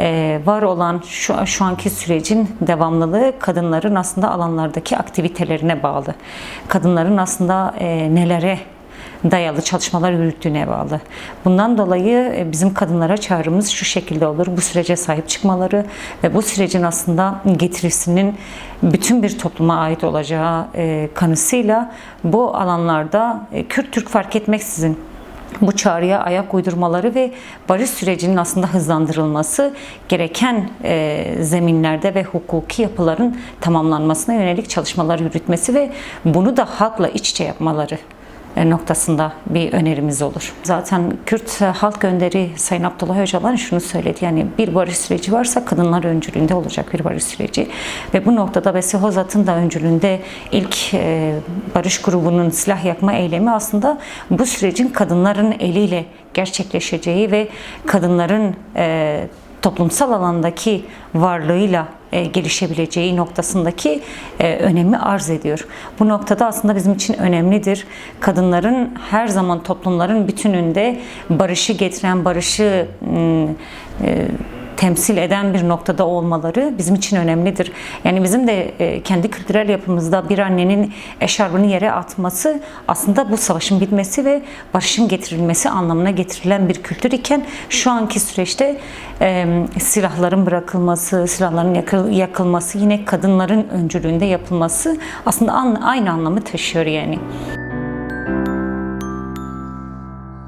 e, var olan şu, şu anki sürecin devamlılığı kadınların aslında alanlardaki aktivitelerine bağlı. Kadınların aslında e, nelere dayalı çalışmalar yürüttüğüne bağlı. Bundan dolayı e, bizim kadınlara çağrımız şu şekilde olur. Bu sürece sahip çıkmaları ve bu sürecin aslında getirisinin bütün bir topluma ait olacağı e, kanısıyla bu alanlarda e, Kürt Türk fark etmeksizin bu çağrıya ayak uydurmaları ve barış sürecinin aslında hızlandırılması gereken e, zeminlerde ve hukuki yapıların tamamlanmasına yönelik çalışmalar yürütmesi ve bunu da halkla iç içe yapmaları noktasında bir önerimiz olur. Zaten Kürt Halk Önderi Sayın Abdullah Öcalan şunu söyledi. Yani bir barış süreci varsa kadınlar öncülüğünde olacak bir barış süreci. Ve bu noktada Besi Hozat'ın da öncülüğünde ilk e, barış grubunun silah yakma eylemi aslında bu sürecin kadınların eliyle gerçekleşeceği ve kadınların e, toplumsal alandaki varlığıyla e, gelişebileceği noktasındaki e, önemi arz ediyor. Bu noktada aslında bizim için önemlidir. Kadınların her zaman toplumların bütününde barışı getiren, barışı e, temsil eden bir noktada olmaları bizim için önemlidir. Yani bizim de e, kendi kültürel yapımızda bir annenin eşarbını yere atması aslında bu savaşın bitmesi ve barışın getirilmesi anlamına getirilen bir kültür iken şu anki süreçte e, silahların bırakılması, silahların yakıl- yakılması yine kadınların öncülüğünde yapılması aslında aynı anlamı taşıyor yani.